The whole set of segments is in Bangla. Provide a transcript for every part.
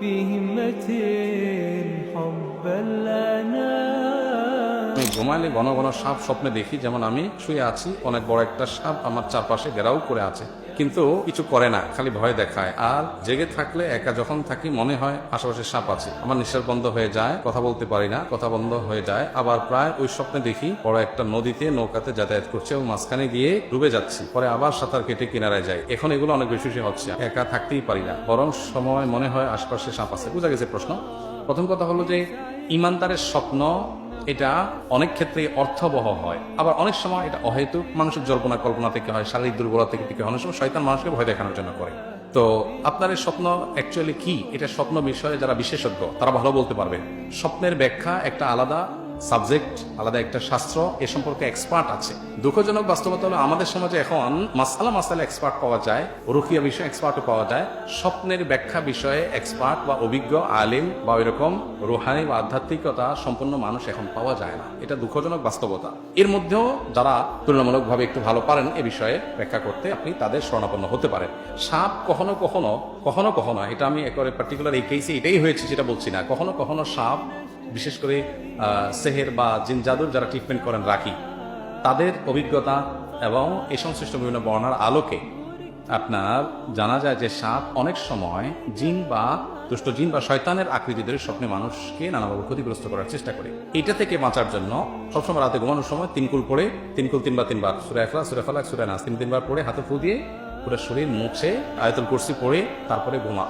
بهمة حبا لنا ঘুমাইলে ঘন ঘন সাপ স্বপ্নে দেখি, যেমন আমি শুয়ে আছি, অনেক বড় একটা সাপ আমার চারপাশে ঘেরাও করে আছে। কিন্তু কিছু করে না, খালি ভয় দেখায়। আর জেগে থাকলে, একা যখন থাকি, মনে হয় আশেপাশে সাপ আছে। আমার নিঃশ্বাস বন্ধ হয়ে যায়, কথা বলতে পারি না, কথা বন্ধ হয়ে যায়। আবার প্রায় ওই স্বপ্নে দেখি, বড় একটা নদীতে নৌকাতে যাতায়াত করছে এবং মাঝখানে গিয়ে ডুবে যাচ্ছি। পরে আবার সাঁতার কেটে কিনারায় যাই। এখন এগুলো অনেক বেশি বেশি হচ্ছে। একা থাকতেই পারি না। বরং সময় মনে হয় আশপাশে সাপ আছে। বুঝা গেছে প্রশ্ন? প্রথম কথা হলো যে, ইমানদারের স্বপ্ন এটা অনেক ক্ষেত্রে অর্থবহ হয়। আবার অনেক সময় এটা অহেতুক মানুষের জল্পনা কল্পনা থেকে হয়, শারীরিক দুর্বলতা থেকে থেকে। অনেক সময় শয়তান মানুষকে ভয় দেখানোর জন্য করে। তো আপনার এই স্বপ্ন অ্যাকচুয়ালি কি? এটা স্বপ্ন বিষয়ে যারা বিশেষজ্ঞ, তারা ভালো বলতে পারবে। স্বপ্নের ব্যাখ্যা একটা আলাদা সাবজেক্ট, আলাদা একটা শাস্ত্র, এ সম্পর্কে এক্সপার্ট আছে। দুঃখজনক বাস্তবতা হলো, আমাদের সমাজে এখন মাসালা মাসালা এক্সপার্ট পাওয়া যায় রুকিয়া বিষয়ে এক্সপার্টও পাওয়া যায়, স্বপ্নের ব্যাখ্যা বিষয়ে এক্সপার্ট বা অভিজ্ঞ, আলিম বা এরকম রুহানি বা আধ্যাত্মিকতা সম্পন্ন মানুষ এখন পাওয়া যায় না। এটা দুঃখজনক বাস্তবতা। এর মধ্যেও যারা তুলনামূলকভাবে একটু ভালো পারেন, এ বিষয়ে ব্যাখ্যা করতে আপনি তাদের শরণাপন্ন হতে পারেন। সাপ কখনো কখনো কখনো কখনো, এটা আমি একেবারে পার্টিকুলার এই কেসে এটাই হয়েছে, যেটা বলছি না, কখনো কখনো সাপ বিশেষ করে সেহের বা জিন জাদুর যারা ট্রিটমেন্ট করেন রাখি, তাদের অভিজ্ঞতা এবং এই সংশ্লিষ্ট বিভিন্ন বর্ণার আলোকে আপনার জানা যায় যে সাপ অনেক সময় জিন বা দুষ্ট জিন বা শয়তানের আকৃতি ধরে স্বপ্নে মানুষকে নানাভাবে ক্ষতিগ্রস্ত করার চেষ্টা করে। এটা থেকে বাঁচার জন্য সবসময় রাতে ঘুমানোর সময় তিন কুল পড়ে, তিন কুল তিনবার তিনবার, সুরে একলা সুরে ফালাক নাস, তিন তিনবার পড়ে, হাতে ফু দিয়ে পুরো শরীর মুছে, আয়তল কুরসি পড়ে, তারপরে ঘুমা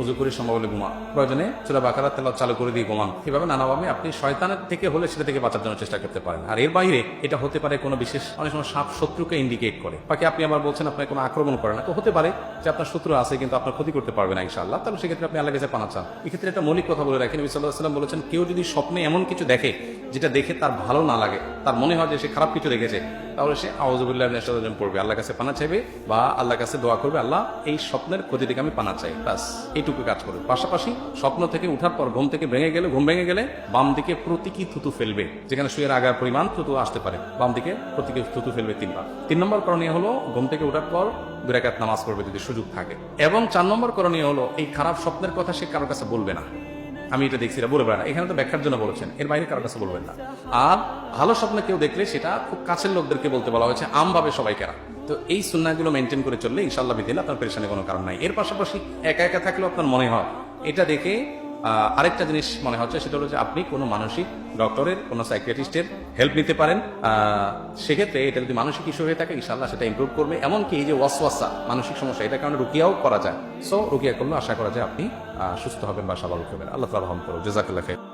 উজু করে সম্ভব হলে ঘুমা। প্রয়োজনে সুরা বাকারা তেল চালু করে দিয়ে ঘুমান। এভাবে নানাভাবে আপনি শয়তানের থেকে হলে সেটা থেকে বাঁচার জন্য চেষ্টা করতে পারেন। আর এর বাইরে এটা হতে পারে কোনো বিশেষ অনেক সময় সাপ শত্রুকে ইন্ডিকেট করে। বাকি আপনি আবার বলছেন আপনার কোনো আক্রমণ করে না। তো হতে পারে যে আপনার শত্রু আছে কিন্তু আপনার ক্ষতি করতে পারবে না ইনশাআল্লাহ। তাহলে সেক্ষেত্রে আপনি আল্লাহ কাছে পানা চান। এক্ষেত্রে একটা মৌলিক কথা বলে রাখেন নবী সাল্লাহ সাল্লাম বলেছেন, কেউ যদি স্বপ্নে এমন কিছু দেখে যেটা দেখে তার ভালো না লাগে, তার মনে হয় যে সে খারাপ কিছু দেখেছে, তাহলে সে আউজুবুল্লাহ নেশাদন পড়বে। আল্লাহ কাছে পানা চাইবে বা আল্লাহর কাছে দোয়া করবে, আল্লাহ এই স্বপ্নের ক্ষতি থেকে আমি পানা চাই। ব্যাস। এইটুকু কাজ করবে। পাশাপাশি স্বপ্ন থেকে উঠার পর ঘুম থেকে ভেঙে গেলে ঘুম ভেঙে গেলে বাম দিকে প্রতীকী থুতু ফেলবে, যেখানে শুয়ের আগার পরিমাণ থুতু আসতে পারে। বাম দিকে প্রতীকী থুতু ফেলবে তিনবার। তিন নম্বর করণীয় হলো ঘুম থেকে উঠার পর দুরাকাত নামাজ পড়বে যদি সুযোগ থাকে। এবং চার নম্বর করণীয় হলো এই খারাপ স্বপ্নের কথা সে কারোর কাছে বলবে না। আমি এটা দেখছি, এটা বলবে না। এখানে তো ব্যাখ্যার জন্য বলেছেন, এর বাইরে কারোর কাছে বলবেন না। আর ভালো স্বপ্ন কেউ দেখলে সেটা খুব কাছের লোকদেরকে বলতে বলা হয়েছে আমভাবে সবাইকে না তো এই সুন্নাগুলো মেনটেন করে চললে ইনশাল্লাহ বিদিন আপনার পেরেশানি কোনো কারণ নাই। এর পাশাপাশি একা একা থাকলেও আপনার মনে হয়, এটা দেখে আরেকটা জিনিস মনে হচ্ছে, সেটা হলো যে আপনি কোনো মানসিক ডক্টরের, কোনো সাইকিয়াট্রিস্টের হেল্প নিতে পারেন। সেক্ষেত্রে এটা যদি মানসিক ইস্যু হয়ে থাকে ইনশাল্লাহ সেটা ইম্প্রুভ করবে। এমনকি এই যে ওয়াসওয়াসা, মানসিক সমস্যা এটা কারণে রুকিয়াও করা যায়। সো রুকিয়া করলে আশা করা যায় আপনি সুস্থ হবেন বা স্বাভাবিক হবেন। আল্লাহ রহম করো জেজাকুল্লাহ খাই